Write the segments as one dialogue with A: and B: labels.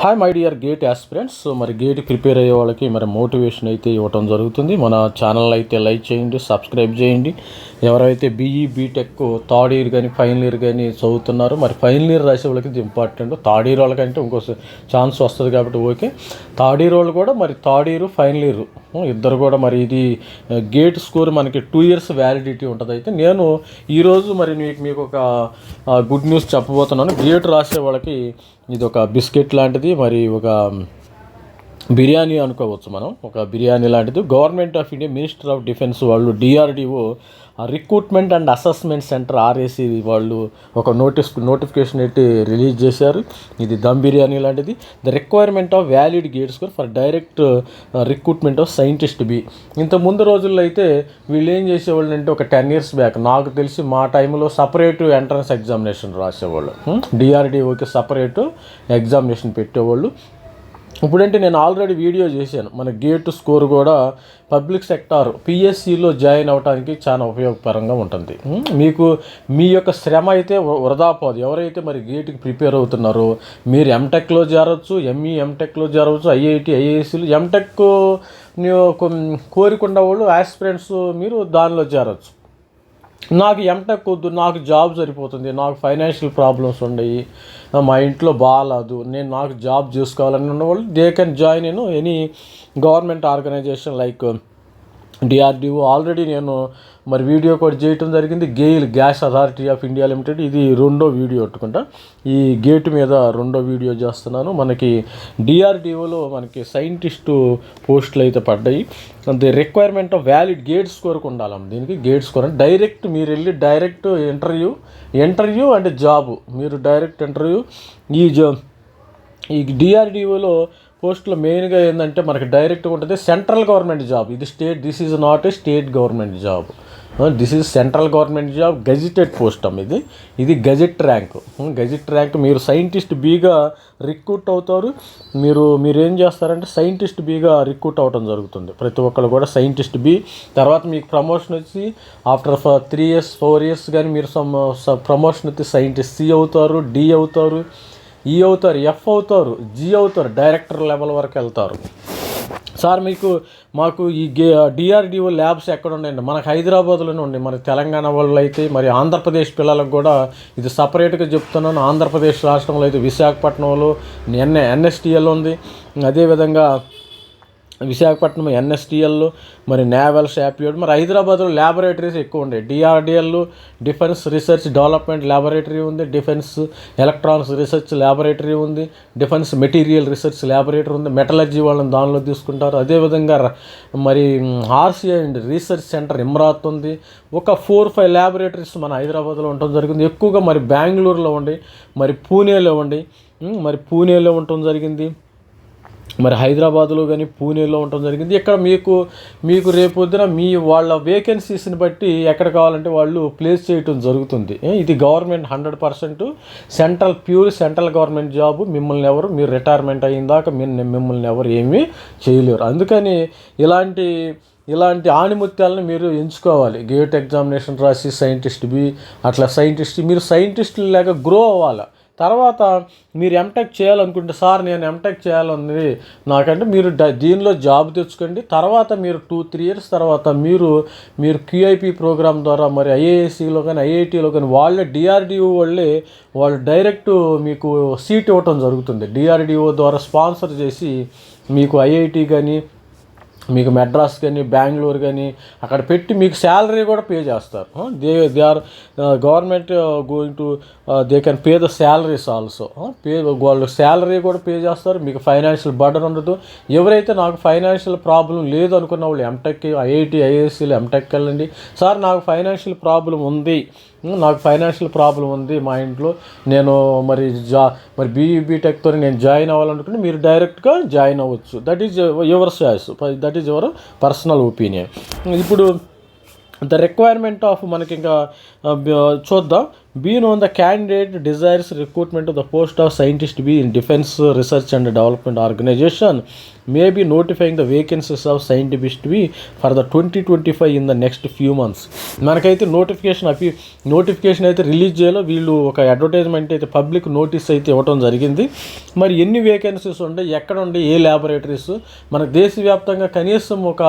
A: Hi my dear GATE aspirants so మరి GATE prepare అయ్యే వాళ్ళకి మరి మోటివేషన్ అయితే ఇవ్వటం జరుగుతుంది. మన ఛానల్ అయితే లైక్ చేయండి సబ్స్క్రైబ్ చేయండి. ఎవరైతే బీఈ బీటెక్ థర్డ్ ఇయర్ కానీ ఫైనల్ ఇయర్ కానీ చదువుతున్నారో మరి ఫైనల్ ఇయర్ రాసే వాళ్ళకి ఇది ఇంపార్టెంట్ థర్డ్ ఇయర్ వాళ్ళకంటే ఇంకో ఛాన్స్ వస్తుంది కాబట్టి ఓకే. థర్డ్ ఇయర్ వాళ్ళు కూడా మరి థర్డ్ ఇయర్ ఫైనల్ ఇయర్ ఇద్దరు కూడా మరి ఇది గేట్ స్కోర్ మనకి టూ ఇయర్స్ వ్యాలిడిటీ ఉంటుంది. అయితే నేను ఈరోజు మరి మీకు మీకు ఒక గుడ్ న్యూస్ చెప్పబోతున్నాను. గేట్ రాసే వాళ్ళకి ఇది ఒక బిస్కెట్ లాంటిది మరి ఒక బిర్యానీ అనుకోవచ్చు మనం. ఒక బిర్యానీ లాంటిది. Government of India minister of defence వాళ్ళు DRDO recruitment and assessment centre RAC వాళ్ళు ఒక నోటీస్ నోటిఫికేషన్ పెట్టి రిలీజ్ చేశారు. ఇది దమ్ బిర్యానీ లాంటిది. The requirement of valid GATEs for direct recruitment of scientist B ఇంత ముందు రోజుల్లో అయితే వీళ్ళు ఏం చేసేవాళ్ళు అంటే ఒక టెన్ ఇయర్స్ బ్యాక్ నాకు తెలిసి మా టైంలో సపరేట్ ఎంట్రన్స్ ఎగ్జామినేషన్ రాసేవాళ్ళు. డిఆర్డిఓకి సపరేట్ ఎగ్జామినేషన్ పెట్టేవాళ్ళు. ఇప్పుడంటే నేను ఆల్రెడీ వీడియో చేశాను. మన గేట్ స్కోర్ కూడా పబ్లిక్ సెక్టార్ పిఎస్సిలో జాయిన్ అవ్వడానికి చాలా ఉపయోగకరంగా ఉంటుంది. మీకు మీ యొక్క శ్రమ అయితే వృధా పోదు. ఎవరైతే మరి గేట్కి ప్రిపేర్ అవుతున్నారో మీరు ఎంటెక్లో చేరవచ్చు ఎంఈ ఎంటెక్లో చేరవచ్చు ఐఐటి ఐఐఎస్సీలు ఎంటెక్ కోరికుండా వాళ్ళు ఆస్పిరెంట్స్ మీరు దానిలో చేరవచ్చు నాకు ఎంటెక్ వద్దు నాకు జాబ్ సరిపోతుంది నాకు ఫైనాన్షియల్ ప్రాబ్లమ్స్ ఉన్నాయి మా ఇంట్లో బాగాలేదు నేను నాకు జాబ్ చేసుకోవాలని ఉన్నవాళ్ళు they can join in any government organisation like DRDO already నేను మరి వీడియో కూడా చేయటం జరిగింది. GAIL Gas Authority of India Limited ఇది రెండో వీడియో పెట్టుకుంటా. ఈ గేట్ మీద రెండో వీడియో చేస్తున్నాను. మనకి డిఆర్డిఓలో మనకి సైంటిస్టు పోస్టులు అయితే పడ్డాయి. The requirement of valid GATE score ఉండాలి దీనికి గేట్ స్కోర్ అంటే డైరెక్ట్ మీరు వెళ్ళి డైరెక్ట్ ఇంటర్వ్యూ ఇంటర్వ్యూ అంటే జాబ్ మీరు డైరెక్ట్ ఇంటర్వ్యూ ఈ జాబ్ ఈ డిఆర్డిఓలో పోస్టులో మెయిన్గా ఏంటంటే మనకి డైరెక్ట్గా ఉంటుంది సెంట్రల్ గవర్నమెంట్ జాబ్. ఇది state this is not a state government job. This is central government job gazetted post అమ్మ ఇది. ఇది గజెట్ ర్యాంక్. గజిట్ ర్యాంక్ మీరు సైంటిస్ట్ బీగా రిక్రూట్ అవుతారు. మీరు మీరు ఏం చేస్తారంటే సైంటిస్ట్ బీగా రిక్రూట్ అవ్వడం జరుగుతుంది. ప్రతి ఒక్కరు కూడా సైంటిస్ట్ బి. తర్వాత మీకు ప్రమోషన్ వచ్చి after three years four years కానీ మీరు సమ్ ప్రమోషన్ వచ్చి సైంటిస్ట్ సి అవుతారు డి అవుతారు. ఈ అవుతారు ఎఫ్ అవుతారు జీ అవుతారు డైరెక్టర్ లెవెల్ వరకు వెళ్తారు. సార్ మీకు మాకు ఈ గే డిఆర్డిఓ ల్యాబ్స్ ఎక్కడ ఉన్నాయండి మనకు హైదరాబాద్లోనే ఉండి మరి తెలంగాణ వాళ్ళు అయితే మరి ఆంధ్రప్రదేశ్ పిల్లలకు కూడా ఇది సపరేట్గా చెప్తున్నాను. ఆంధ్రప్రదేశ్ రాష్ట్రంలో అయితే విశాఖపట్నంలో ఎన్ ఎన్ఎస్టిఎల్ ఉంది. అదేవిధంగా విశాఖపట్నం ఎన్ఎస్టిఎల్ మరి నేవల్ షాప్యూడ్ మరి హైదరాబాద్లో ల్యాబొరేటరీస్ ఎక్కువ ఉండే. DRDL defence research development laboratory ఉంది డిఫెన్స్ ఎలక్ట్రానిక్స్ రీసెర్చ్ ల్యాబొరేటరీ ఉంది డిఫెన్స్ మెటీరియల్ రీసెర్చ్ ల్యాబొరేటరీ ఉంది. మెటలర్జీ వాళ్ళని దానిలో తీసుకుంటారు. అదేవిధంగా మరి RCI and research centre Imarat ఉంది. ఒక ఫోర్ ఫైవ్ ల్యాబొరేటరీస్ మన హైదరాబాద్లో ఉండటం జరిగింది. ఎక్కువగా మరి బెంగళూరులో ఉండి మరి పూణేలో ఉండి మరి పూణేలో ఉండటం జరిగింది. మరి హైదరాబాద్లో కానీ పూణేలో ఉండటం జరిగింది. ఇక్కడ మీకు మీకు రేపొద్దున మీ వాళ్ళ వేకెన్సీస్ని బట్టి ఎక్కడ కావాలంటే వాళ్ళు ప్లేస్ చేయటం జరుగుతుంది. ఇది government hundred percent. Central pure central government job. మిమ్మల్ని ఎవరు మీరు రిటైర్మెంట్ అయ్యిందాక మీ- మిమ్మల్ని ఎవరు ఏమీ చేయలేరు. అందుకని ఇలాంటి ఇలాంటి ఆణిముత్యాలను మీరు ఎంచుకోవాలి. గేట్ ఎగ్జామినేషన్ రాసి సైంటిస్ట్ బి అట్లా సైంటిస్ట్ మీరు సైంటిస్టులు లేక గ్రో అవ్వాలి. తర్వాత మీరు ఎంటెక్ చేయాలనుకుంటే సార్ నేను ఎంటెక్ చేయాలని నాకంటే మీరు దీనిలో జాబ్ తెచ్చుకోండి. తర్వాత మీరు టూ త్రీ ఇయర్స్ తర్వాత మీరు మీరు క్యూఐపి ప్రోగ్రామ్ ద్వారా మరి ఐఏఎస్సీలో కానీ ఐఐటీలో కానీ వాళ్ళే డిఆర్డిఓ వాళ్ళే వాళ్ళు డైరెక్ట్ మీకు సీట్ ఇవ్వటం జరుగుతుంది. డిఆర్డిఓ ద్వారా స్పాన్సర్ చేసి మీకు ఐఐటి కానీ మీకు మెడ్రాస్ కానీ బెంగళూరు కానీ అక్కడ పెట్టి మీకు శాలరీ కూడా పే చేస్తారు. They they are government going to they can pay the salaries also pay వాళ్ళు శాలరీ కూడా పే చేస్తారు. మీకు ఫైనాన్షియల్ బర్డన్ ఉండదు. ఎవరైతే నాకు ఫైనాన్షియల్ ప్రాబ్లం లేదు అనుకున్న వాళ్ళు ఎంటెక్ ఐఐటి ఐఎస్సీలు ఎంటెక్ వెళ్ళండి. సార్ నాకు ఫైనాన్షియల్ ప్రాబ్లం ఉంది. నాకు ఫైనాన్షియల్ ప్రాబ్లం ఉంది మా ఇంట్లో. నేను మరి జా మరి బీఈ బీటెక్తో నేను జాయిన్ అవ్వాలనుకుంటే మీరు డైరెక్ట్గా జాయిన్ అవ్వచ్చు. That is your choice that is your personal opinion ఇప్పుడు ద రిక్వైర్మెంట్ ఆఫ్ మనకి ఇంకా చూద్దాం. బ- been on the candidate desires recruitment the post of scientist B in defence research and development organisation may be notifying the vacancies of scientist B for the twenty twenty five in the next few months మనకైతే notification అపి notification అయితే release చేయాలో వీళ్ళు ఒక advertisement అయితే public notice అయితే ఇవ్వడం జరిగింది. మరి ఎన్ని వేకెన్సీస్ ఉంటాయి ఎక్కడ ఉండే ఏ ల్యాబొరేటరీస్ మన దేశవ్యాప్తంగా కనీసం ఒక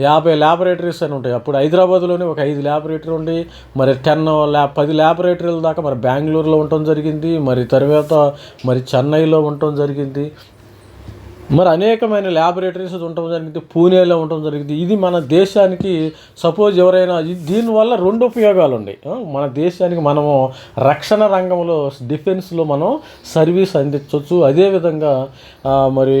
A: యాభై ల్యాబొరేటరీస్ అని ఉంటాయి. అప్పుడు హైదరాబాద్లోనే ఒక ఐదు ల్యాబొరేటరీ ఉండి మరి టెన్ ల్యాబ్ పది ల్యాబొరేటరీల దాకా మరి బెంగళూరులో ఉండటం జరిగింది మరి తర్వాత మరి చెన్నైలో ఉండటం జరిగింది. మరి అనేకమైన ల్యాబొరేటరీస్ ఉండటం జరిగింది పూణేలో ఉండటం జరిగింది. ఇది మన దేశానికి సపోజ్ ఎవరైనా దీనివల్ల రెండు ఉపయోగాలు ఉన్నాయి మన దేశానికి మనము రక్షణ రంగంలో డిఫెన్స్లో మనం సర్వీస్ అందించవచ్చు అదేవిధంగా మరి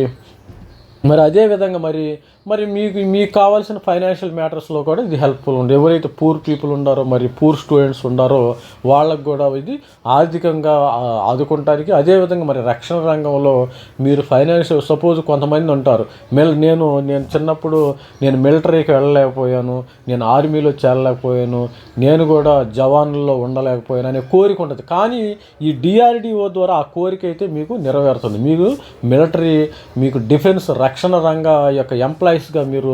A: మరి అదే విధంగా మరి మరి మీకు మీకు కావాల్సిన ఫైనాన్షియల్ మ్యాటర్స్లో కూడా ఇది హెల్ప్ఫుల్ ఉంది. ఎవరైతే పూర్ పీపుల్ ఉండారో మరి పూర్ స్టూడెంట్స్ ఉండారో వాళ్ళకు కూడా ఇది ఆర్థికంగా ఆదుకుంటానికి అదేవిధంగా మరి రక్షణ రంగంలో మీరు ఫైనాన్షియల్ సపోజ్ కొంతమంది ఉంటారు. మిల్ నేను నేను చిన్నప్పుడు నేను మిలిటరీకి వెళ్ళలేకపోయాను నేను ఆర్మీలో చేరలేకపోయాను నేను కూడా జవాన్లలో ఉండలేకపోయాను అనే కోరిక ఉంటుంది కానీ ఈ డిఆర్డిఓ ద్వారా ఆ కోరిక అయితే మీకు నెరవేరుతుంది. మీకు మిలిటరీ మీకు డిఫెన్స్ రక్షణ రంగ యొక్క ఎంప్లాయీస్గా మీరు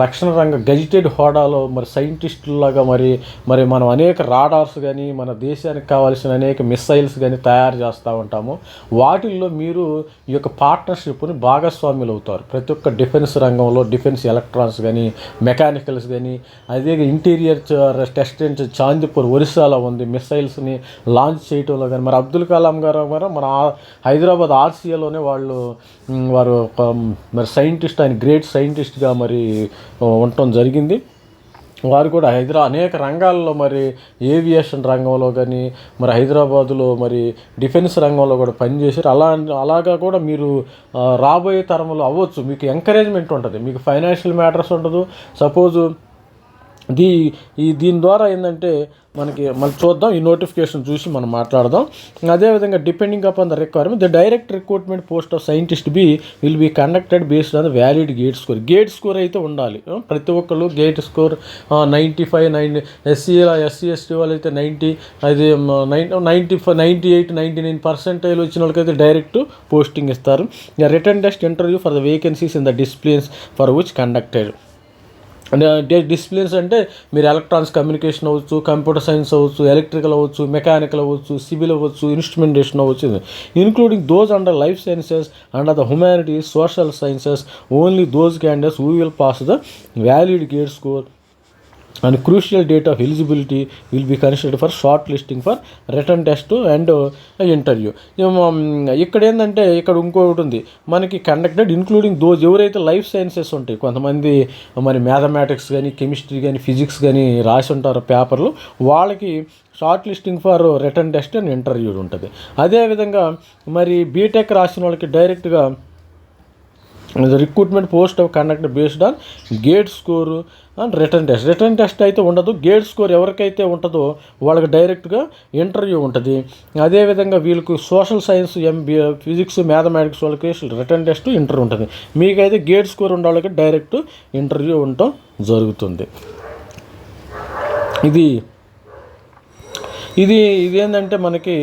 A: రక్షణ రంగ గజిటెడ్ హోడాలో మరి సైంటిస్టులాగా మరి మరి మనం అనేక రాడార్స్ కానీ మన దేశానికి కావాల్సిన అనేక మిస్సైల్స్ కానీ తయారు చేస్తూ ఉంటాము. వాటిల్లో మీరు ఈ యొక్క పార్ట్నర్షిప్ని భాగస్వాములు అవుతారు. ప్రతి ఒక్క డిఫెన్స్ రంగంలో డిఫెన్స్ ఎలక్ట్రానిక్స్ కానీ మెకానికల్స్ కానీ అదే ఇంటీరియర్ టెస్ట్ చాందిపూర్ ఒరిస్సాలో ఉంది మిస్సైల్స్ని లాంచ్ చేయటంలో కానీ మరి అబ్దుల్ కలాం గారు గారు మన హైదరాబాద్ ఆర్సీఏలోనే వాళ్ళు వారు మరి సైంటిస్ట్ ఆయన గ్రేట్ సైంటిస్ట్గా మరి ఉండటం జరిగింది. వారు కూడా హైదరా అనేక రంగాల్లో మరి ఏవియేషన్ రంగంలో కానీ మరి హైదరాబాదులో మరి డిఫెన్స్ రంగంలో కూడా పనిచేశారు. అలా అలాగా కూడా మీరు రాబోయే తరంలో అవ్వచ్చు. మీకు ఎంకరేజ్మెంట్ ఉంటుంది. మీకు ఫైనాన్షియల్ మ్యాటర్స్ ఉండదు. సపోజు దీ ఈ దీని ద్వారా ఏంటంటే మనకి మళ్ళీ చూద్దాం ఈ నోటిఫికేషన్ చూసి మనం మాట్లాడదాం. అదేవిధంగా depending upon the requirement the direct recruitment post of scientist B will be conducted based on the valid GATE score GATE score అయితే ఉండాలి. ప్రతి ఒక్కరు GATE score ninety five nine SC SC ST వాళ్ళు అయితే నైంటీ అది ninety five ninety eight ninety nine percentage వచ్చిన వాళ్ళకైతే direct posting ఇస్తారు. Written test interview for the vacancies in the disciplines for which conducted disciplines అంటే మీరు electronics communication అవ్వచ్చు computer science అవ్వచ్చు ఎలక్ట్రికల్ అవ్వచ్చు మెకానికల్ అవ్వచ్చు సివిల్ అవ్వచ్చు ఇన్స్ట్రుమెంటేషన్ అవ్వచ్చు. Including those under life sciences under the humanities social sciences only those candidates who will pass the valid GATE score and crucial date of eligibility will be considered for short listing for written test and interview ఇక్కడ ఏంటంటే ఇక్కడ ఇంకొకటి ఉంది. మనకి conducted including those ఎవరైతే life sciences ఉంటాయి కొంతమంది మరి మ్యాథమెటిక్స్ కానీ కెమిస్ట్రీ కానీ ఫిజిక్స్ కానీ రాసి ఉంటారు పేపర్లు వాళ్ళకి short listing for written test and interview ఉంటుంది. అదేవిధంగా మరి బీటెక్ రాసిన వాళ్ళకి డైరెక్ట్గా recruitment post of conduct based on GATE score and written test written test అయితే ఉండదు. గేట్ స్కోర్ ఎవరికైతే ఉంటుందో వాళ్ళకి డైరెక్ట్గా ఇంటర్వ్యూ ఉంటుంది. అదేవిధంగా వీళ్ళకి social science MB physics mathematics వాళ్ళకి రిటర్న్ టెస్ట్ ఇంటర్వ్యూ ఉంటుంది. మీకైతే గేట్ స్కోర్ ఉన్న వాళ్ళకి డైరెక్ట్ ఇంటర్వ్యూ ఉండటం జరుగుతుంది. ఇది ఇది ఇదేంటంటే మనకి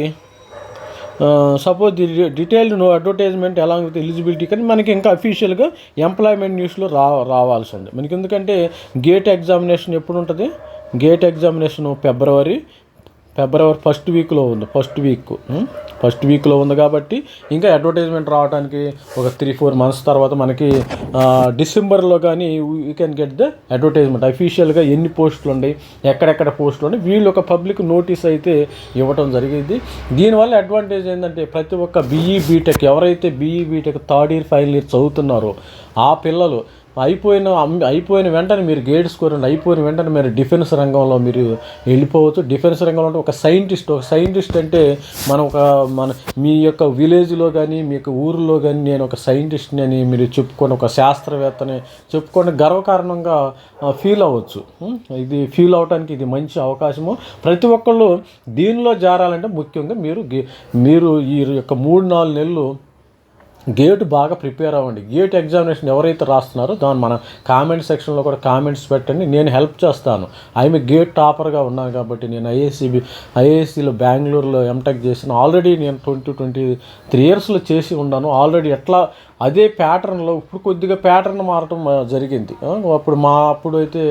A: suppose the detailed no advertisement along with eligibility కానీ మనకి ఇంకా అఫీషియల్గా ఎంప్లాయ్మెంట్ న్యూస్లో రా రావాల్సి ఉంది. మనకి ఎందుకంటే గేట్ ఎగ్జామినేషన్ ఎప్పుడు ఉంటుంది? GATE examination February February first వీక్లో ఉంది ఫస్ట్ వీక్ ఫస్ట్ వీక్లో ఉంది కాబట్టి ఇంకా అడ్వర్టైజ్మెంట్ రావడానికి ఒక త్రీ ఫోర్ మంత్స్ తర్వాత మనకి డిసెంబర్లో కానీ you can get the advertisement అఫీషియల్గా ఎన్ని పోస్టులు ఉన్నాయి ఎక్కడెక్కడ పోస్టులు ఉన్నాయి వీళ్ళు ఒక పబ్లిక్ నోటీస్ అయితే ఇవ్వటం జరిగింది. దీనివల్ల అడ్వాంటేజ్ ఏంటంటే ప్రతి ఒక్క బీఈ బీటెక్ ఎవరైతే BE BTech third year final year చదువుతున్నారో ఆ పిల్లలు అయిపోయిన అయిపోయిన వెంటనే మీరు గేట్ స్కోర్ అయిపోయిన వెంటనే మీరు డిఫెన్స్ రంగంలో మీరు వెళ్ళిపోవచ్చు. డిఫెన్స్ రంగంలో అంటే ఒక సైంటిస్ట్ ఒక సైంటిస్ట్ అంటే మనం ఒక మన మీ యొక్క విలేజ్లో కానీ మీ యొక్క ఊరిలో కానీ నేను ఒక సైంటిస్ట్ని అని మీరు చెప్పుకొని ఒక శాస్త్రవేత్తని చెప్పుకొని గర్వకారణంగా ఫీల్ అవ్వచ్చు. ఇది ఫీల్ అవడానికి ఇది మంచి అవకాశము. ప్రతి ఒక్కళ్ళు దీనిలో జారాలంటే ముఖ్యంగా మీరు మీరు ఈ యొక్క మూడు నాలుగు నెలలు గేట్ బాగా ప్రిపేర్ అవ్వండి. గేట్ ఎగ్జామినేషన్ ఎవరైతే రాస్తున్నారో దాన్ని మన కామెంట్ సెక్షన్లో కూడా కామెంట్స్ పెట్టండి. నేను హెల్ప్ చేస్తాను. ఐమె గేట్ టాపర్గా ఉన్నాను కాబట్టి నేను ఐఏసీబీ ఐఏసీలో బెంగళూరులో ఎంటెక్ చేసిన ఆల్రెడీ నేను ట్వంటీ ట్వంటీ త్రీ ఇయర్స్లో చేసి ఉన్నాను. ఆల్రెడీ ఎట్లా అదే ప్యాటర్న్లో ఇప్పుడు కొద్దిగా ప్యాటర్న్ మారటం జరిగింది. అప్పుడు మా అప్పుడు అయితే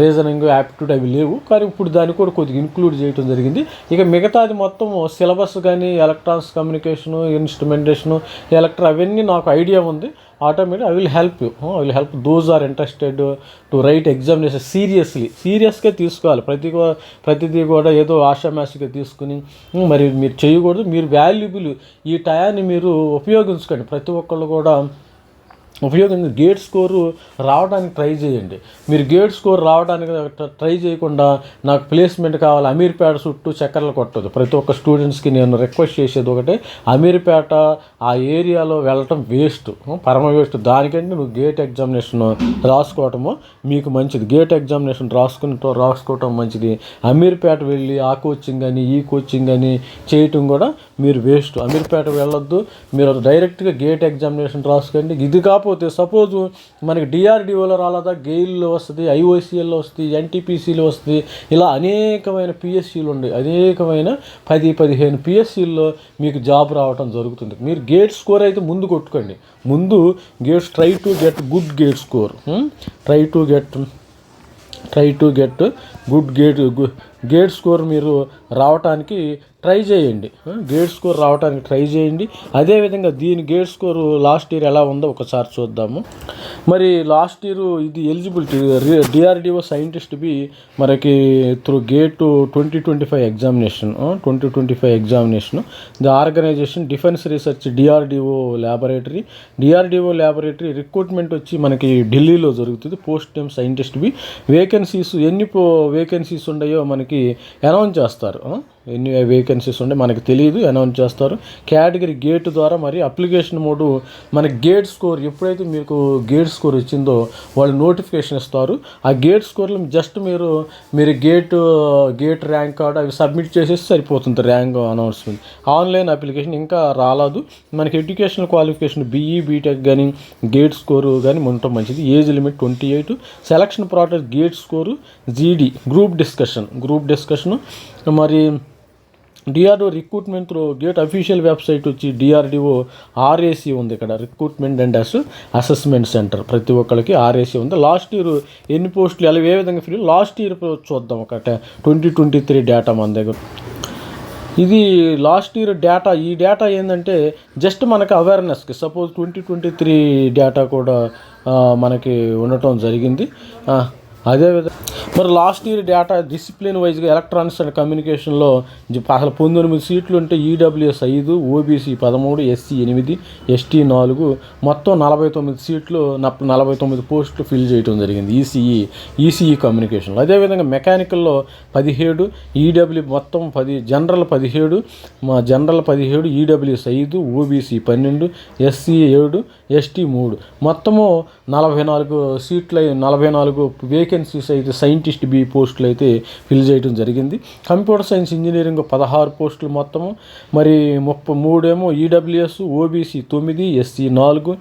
A: రీజనింగ్ యాప్టిట్యూడ్ అవి లేవు. కానీ ఇప్పుడు దాన్ని కూడా కొద్దిగా ఇంక్లూడ్ చేయడం జరిగింది. ఇక మిగతాది మొత్తం సిలబస్ కానీ ఎలక్ట్రానిక్స్ కమ్యూనికేషను ఇన్స్ట్రుమెంటేషను సెక్టర్ అవన్నీ నాకు ఐడియా ఉంది. Automatic I will help you. I will help those are interested to write examination seriously. సీరియస్గా తీసుకోవాలి. ప్రతి ప్రతిదీ కూడా ఏదో ఆషామాషిగా తీసుకుని మరి మీరు చేయకూడదు. మీరు వాల్యుబుల్ ఈ టయాన్ని మీరు ఉపయోగించుకోండి. ప్రతి ఒక్కళ్ళు కూడా ఉపయోగించి గేట్ స్కోరు రావడానికి ట్రై చేయండి. మీరు గేట్ స్కోర్ రావడానికి ట్రై చేయకుండా నాకు ప్లేస్మెంట్ కావాలి అమీర్పేట చుట్టూ చక్కర్లు కొట్టదు ప్రతి ఒక్క స్టూడెంట్స్కి నేను రిక్వెస్ట్ చేసేది ఒకటే అమీర్పేట ఆ ఏరియాలో వెళ్ళటం వేస్ట్ పరమ వేస్ట్ దానికంటే నువ్వు గేట్ ఎగ్జామినేషన్ రాసుకోవటము మీకు మంచిది. గేట్ ఎగ్జామినేషన్ రాసుకుని రాసుకోవటం మంచిది. అమీర్పేట వెళ్ళి ఆ కోచింగ్ అని ఈ కోచింగ్ అని చేయటం కూడా మీరు వేస్ట్ అమీర్పేట వెళ్ళొద్దు. మీరు డైరెక్ట్గా గేట్ ఎగ్జామినేషన్ రాసుకోండి. ఇది కాకపోతే సపోజ్ మనకి డిఆర్డిఓలో రాలేదా గెయిల్లో వస్తుంది ఐఓసిఎల్లో వస్తుంది ఎన్టీపీసీలో వస్తుంది ఇలా అనేకమైన పిఎస్సీలు ఉన్నాయి అనేకమైన పది పదిహేను పిఎస్సీల్లో మీకు జాబ్ రావటం జరుగుతుంది. మీరు గేట్ స్కోర్ అయితే ముందు కొట్టుకోండి. ముందు GATEs try to get good GATE score. Try to get try to get good GATE GATE score మీరు రావటానికి ట్రై చేయండి. గేట్ స్కోర్ రావడానికి ట్రై చేయండి. అదేవిధంగా దీని గేట్ స్కోర్ లాస్ట్ ఇయర్ ఎలా ఉందో ఒకసారి చూద్దాము. మరి లాస్ట్ ఇయర్ ఇది ఎలిజిబిలిటీ డిఆర్డిఓ సైంటిస్ట్ బి మనకి through GATE twenty twenty five examination twenty twenty five examination the organisation defence research DRDO laboratory DRDO laboratory recruitment వచ్చి మనకి ఢిల్లీలో జరుగుతుంది. Post time scientist B. Vacancies ఎన్ని పో వేకెన్సీస్ ఉన్నాయో మనకి అనౌన్స్ చేస్తారు. Hmm. ఎన్ని వేకెన్సీస్ ఉండే మనకి తెలియదు అనౌన్స్ చేస్తారు. కేటగిరీ గేట్ ద్వారా మరి అప్లికేషన్ మోడు మనకి గేట్ స్కోర్ ఎప్పుడైతే మీకు గేట్ స్కోర్ వచ్చిందో వాళ్ళు నోటిఫికేషన్ ఇస్తారు. ఆ గేట్ స్కోర్లో జస్ట్ మీరు మీరు గేట్ గేట్ ర్యాంక్ కార్డు అవి సబ్మిట్ చేసేసి సరిపోతుంది ర్యాంక్ అనౌన్స్మెంట్ ఆన్లైన్ అప్లికేషన్ ఇంకా రాలేదు. మనకి ఎడ్యుకేషనల్ క్వాలిఫికేషన్ బీఈ బీటెక్ కానీ గేట్ స్కోరు కానీ ఉండటం మంచిది. Age limit twenty eight selection process GATE score GD group discussion group discussion మరి DRDO recruitment through GATE official website వచ్చి డిఆర్డిఓ ఆర్ఏసీ ఉంది ఇక్కడ. Recruitment and as assessment centre. ప్రతి ఒక్కరికి ఆర్ఏసీ ఉంది. లాస్ట్ ఇయర్ ఎన్ని పోస్టులు అలా ఏ విధంగా ఫిల్ లాస్ట్ ఇయర్ చూద్దాం ఒక ట్వంటీ ట్వంటీ త్రీ డేటా మన దగ్గర. ఇది లాస్ట్ ఇయర్ డేటా. ఈ డేటా ఏంటంటే జస్ట్ మనకి అవేర్నెస్కి suppose twenty twenty three data కూడా మనకి ఉండటం జరిగింది. అదేవిధంగా మరి లాస్ట్ ఇయర్ డేటా డిసిప్లిన్ వైజ్గా ఎలక్ట్రానిక్స్ అండ్ కమ్యూనికేషన్లో అసలు పంతొమ్మిది సీట్లు ఉంటే ఈడబ్ల్యూఎస్ ఐదు ఓబీసీ పదమూడు ఎస్సీ ఎనిమిది ఎస్టీ నాలుగు మొత్తం నలభై తొమ్మిది సీట్లు నలభై తొమ్మిది పోస్టులు ఫిల్ చేయడం జరిగింది. ఈసీఈ ఈసీఈ కమ్యూనికేషన్లో అదేవిధంగా మెకానికల్లో పదిహేడు ఈడబ్ల్యూ మొత్తం పది జనరల్ పదిహేడు మా జనరల్ పదిహేడు ఈడబ్ల్యూఎస్ ఐదు ఓబీసీ పన్నెండు ఎస్సీ ఏడు ఎస్టీ మూడు. మొత్తము నలభై నాలుగు సీట్లు నలభై నాలుగు వేకెన్సీస్ అయితే సైంటిస్ట్ బి పోస్టులు అయితే ఫిల్ చేయడం జరిగింది. కంప్యూటర్ సైన్స్ ఇంజనీరింగ్ పదహారు పోస్టులు మొత్తము. మరి ముప్పై మూడేమో ఈడబ్ల్యూఎస్ ఓబీసీ తొమ్మిది ఎస్సీ నాలుగు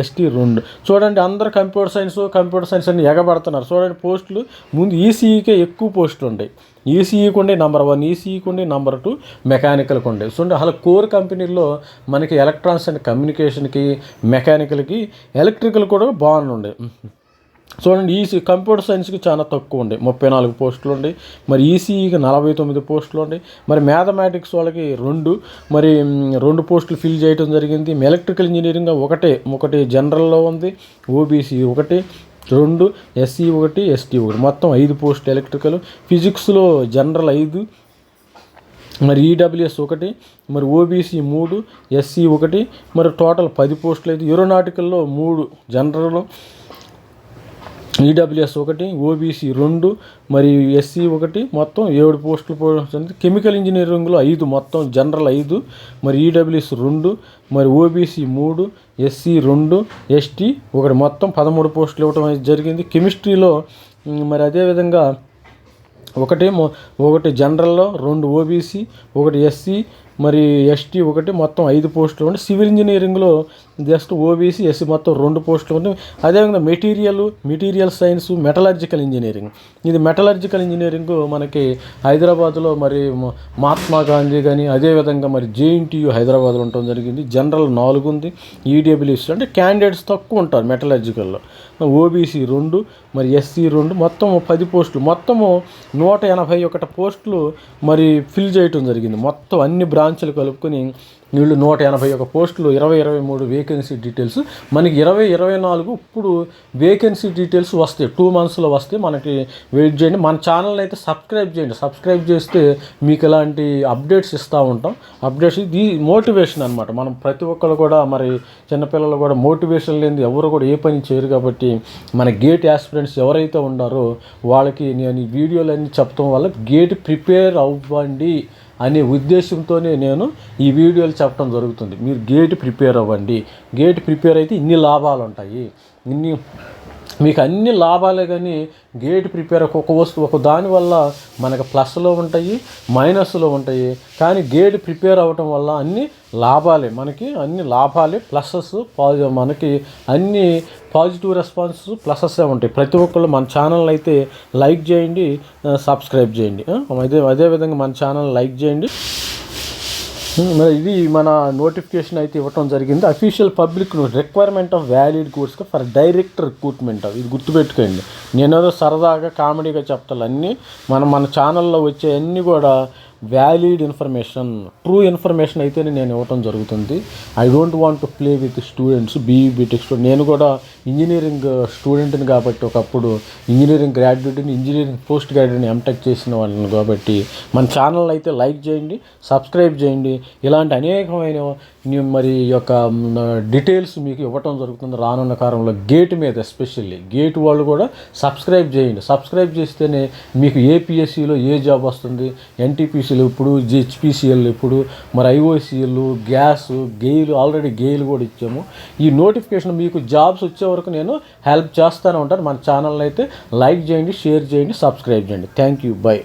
A: ఎస్టీ రెండు. చూడండి అందరు కంప్యూటర్ సైన్స్ కంప్యూటర్ సైన్స్ అని ఎగబడుతున్నారు. చూడండి పోస్టులు. ముందు ఈసీఈకే ఎక్కువ పోస్టులు ఉంటాయి ఈసీఈకి ఉండే నెంబర్ వన్ ఈసీఈకి ఉండే నెంబర్ టూ మెకానికల్కి ఉండే. చూడండి అలా కోర్ కంపెనీల్లో మనకి ఎలక్ట్రానిక్స్ అండ్ కమ్యూనికేషన్కి మెకానికల్కి ఎలక్ట్రికల్ కూడా బాగుండే చూడండి ఈసీ కంప్యూటర్ సైన్స్కి చాలా తక్కువ ఉండే. ముప్పై నాలుగు పోస్టులు ఉండే. మరి ఈసీఈకి నలభై తొమ్మిది పోస్టులు ఉండే. మరి మ్యాథమెటిక్స్ వాళ్ళకి రెండు. మరి రెండు పోస్టులు ఫిల్ చేయడం జరిగింది. ఎలక్ట్రికల్ ఇంజనీరింగ్ ఒకటే. ఒకటి జనరల్లో ఉంది. ఓబీసీ ఒకటి. రెండు ఎస్సీ ఒకటి ఎస్టీ ఒకటి. మొత్తం ఐదు పోస్టులు ఎలక్ట్రికల్. ఫిజిక్స్లో జనరల్ ఐదు. మరి ఈడబ్ల్యూఎస్ ఒకటి. మరి ఓబీసీ మూడు. ఎస్సీ ఒకటి. మరి టోటల్ పది పోస్టులు అయితే. ఏరోనాటికల్లో మూడు జనరల్. ఈడబ్ల్యూఎస్ ఒకటి ఓబీసీ రెండు మరి ఎస్సీ ఒకటి మొత్తం ఏడు పోస్టులు కెమికల్ ఇంజనీరింగ్లో ఐదు మొత్తం జనరల్ ఐదు మరి ఈడబ్ల్యూఎస్ రెండు మరి ఓబీసీ మూడు ఎస్సీ రెండు ఎస్టీ ఒకటి మొత్తం పదమూడు పోస్టులు ఇవ్వడం జరిగింది. కెమిస్ట్రీలో మరి అదేవిధంగా ఒకటి ఒకటి జనరల్లో రెండు ఓబీసీ ఒకటి ఎస్సీ మరి ఎస్టీ ఒకటి మొత్తం ఐదు పోస్టులు ఉండి సివిల్ ఇంజనీరింగ్లో జస్ట్ ఓబీసీ ఎస్సీ మొత్తం రెండు పోస్టులు ఉన్నాయి అదేవిధంగా material material science metallurgical engineering. ఇది మెటలర్జికల్ ఇంజనీరింగ్ మనకి హైదరాబాద్లో మరి మహాత్మా గాంధీ కానీ అదేవిధంగా మరి జేఎన్టీయూ హైదరాబాద్లో ఉండటం జరిగింది. జనరల్ నాలుగు ఉంది. ఈడబ్ల్యూసీ అంటే క్యాండిడేట్స్ తక్కువ ఉంటారు మెటలర్జికల్లో. ఓబీసీ రెండు మరి ఎస్సీ రెండు మొత్తం పది పోస్టులు. మొత్తము నూట ఎనభై ఒకటి పోస్టులు మరి ఫిల్ చేయటం జరిగింది. మొత్తం అన్ని బ్రాంచ్లు కలుపుకొని వీళ్ళు నూట ఎనభై ఒక పోస్టులు ఇరవై ఇరవై మూడు వేకెన్సీ డీటెయిల్స్ మనకి ఇరవై ఇరవై నాలుగు ఇప్పుడు వేకెన్సీ డీటెయిల్స్ వస్తాయి టూ మంత్స్లో వస్తే మనకి వెయిట్ చేయండి. మన ఛానల్ అయితే సబ్స్క్రైబ్ చేయండి. సబ్స్క్రైబ్ చేస్తే మీకు ఇలాంటి అప్డేట్స్ ఇస్తూ ఉంటాం. అప్డేట్స్ ఇది మోటివేషన్ అనమాట మనం ప్రతి ఒక్కరు కూడా మరి చిన్నపిల్లలు కూడా మోటివేషన్ లేనిది ఎవరు కూడా ఏ పని చేయరు కాబట్టి మన గేట్ యాస్పిరెంట్స్ ఎవరైతే ఉన్నారో వాళ్ళకి నేను ఈ వీడియోలన్నీ చెప్పడం వల్ల గేట్ ప్రిపేర్ అవ్వండి. అనే ఉద్దేశంతోనే నేను ఈ వీడియోలు చెప్పడం జరుగుతుంది. మీరు గేట్ ప్రిపేర్ అవ్వండి. గేట్ ప్రిపేర్ అయితే ఇన్ని లాభాలు ఉంటాయి ఇన్ని మీకు అన్ని లాభాలే కానీ గేట్ ప్రిపేర్ ఒక్కొక్క వస్తువు ఒక దానివల్ల మనకు ప్లస్లో ఉంటాయి మైనస్లో ఉంటాయి. కానీ గేట్ ప్రిపేర్ అవ్వటం వల్ల అన్ని లాభాలే. మనకి అన్ని లాభాలే ప్లసెస్ పాజిటివ్ మనకి అన్ని పాజిటివ్ రెస్పాన్స్ ప్లస్సెస్ ఉంటాయి. ప్రతి ఒక్కళ్ళు మన ఛానల్ అయితే లైక్ చేయండి సబ్స్క్రైబ్ చేయండి. అదే అదేవిధంగా మన ఛానల్ లైక్ చేయండి. Hmm, మరి ఇది మన నోటిఫికేషన్ అయితే ఇవ్వటం జరిగింది. Official public requirement of valid course for direct recruitment ఇది గుర్తుపెట్టుకోండి. నేను ఏదో సరదాగా కామెడీగా చెప్తాను. అన్నీ మనం మన ఛానల్లో వచ్చే అన్నీ కూడా వ్యాలిడ్ ఇన్ఫర్మేషన్ ట్రూ ఇన్ఫర్మేషన్ అయితేనే నేను ఇవ్వటం జరుగుతుంది. I don't want to play with students BE BTech student నేను కూడా ఇంజనీరింగ్ స్టూడెంట్ని కాబట్టి ఒకప్పుడు ఇంజనీరింగ్ గ్రాడ్యుయేట్ని ఇంజనీరింగ్ పోస్ట్ గ్రాడ్యుయేట్ని ఎంటెక్ చేసిన వాళ్ళని కాబట్టి మన ఛానల్ అయితే లైక్ చేయండి సబ్స్క్రైబ్ చేయండి. ఇలాంటి అనేకమైన మరి ఈ యొక్క డీటెయిల్స్ మీకు ఇవ్వటం జరుగుతుంది రానున్న కాలంలో. గేట్ మీద ఎస్పెషల్లీ గేట్ వాళ్ళు కూడా సబ్స్క్రైబ్ చేయండి. సబ్స్క్రైబ్ చేస్తేనే మీకు ఏపీఎస్సిలో ఏ జాబ్ వస్తుంది ఎన్టీపీసీలు ఇప్పుడు జిహెచ్పిసిఎల్ ఇప్పుడు మరి IOCL gas GAIL already GAIL కూడా ఇచ్చాము. ఈ నోటిఫికేషన్ మీకు జాబ్స్ వచ్చే వరకు నేను హెల్ప్ చేస్తూనే ఉంటాను. మన ఛానల్ అయితే లైక్ చేయండి షేర్ చేయండి సబ్స్క్రైబ్ చేయండి. Thank you. బై.